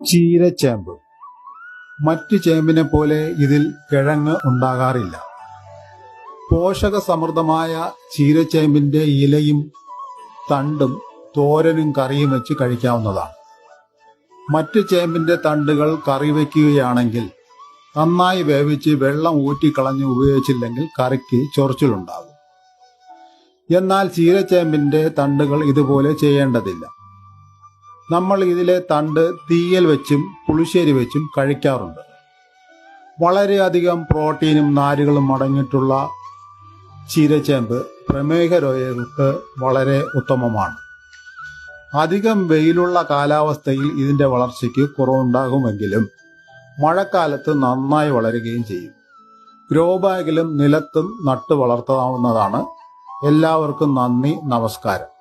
ചീരച്ചേമ്പ് മറ്റു ചേമ്പിനെ പോലെ ഇതിൽ കിഴങ്ങ് ഉണ്ടാകാറില്ല. പോഷക സമൃദ്ധമായ ചീരച്ചേമ്പിന്റെ ഇലയും തണ്ടും തോരനും കറിയും വെച്ച് കഴിക്കാവുന്നതാണ്. മറ്റു ചേമ്പിന്റെ തണ്ടുകൾ കറി വയ്ക്കുകയാണെങ്കിൽ നന്നായി വേവിച്ച് വെള്ളം ഊറ്റിക്കളഞ്ഞ് ഉപയോഗിച്ചില്ലെങ്കിൽ കറിക്ക് ചൊറിച്ചിലുണ്ടാകും. എന്നാൽ ചീരച്ചേമ്പിന്റെ തണ്ടുകൾ ഇതുപോലെ ചെയ്യേണ്ടതില്ല. നമ്മൾ ഇതിലെ തണ്ട് തീയൽ വെച്ചും പുളിശ്ശേരി വെച്ചും കഴിക്കാറുണ്ട്. വളരെയധികം പ്രോട്ടീനും നാരുകളും അടങ്ങിയിട്ടുള്ള ചീരച്ചേമ്പ് പ്രമേഹ രോഗികൾക്ക് വളരെ ഉത്തമമാണ്. അധികം വെയിലുള്ള കാലാവസ്ഥയിൽ ഇതിന്റെ വളർച്ചയ്ക്ക് കുറവുണ്ടാകുമെങ്കിലും മഴക്കാലത്ത് നന്നായി വളരുകയും ചെയ്യും. ഗ്രോ ബാഗിലും നിലത്തും നട്ടു വളർത്താവുന്നതാണ്. എല്ലാവർക്കും നന്ദി നമസ്കാരം.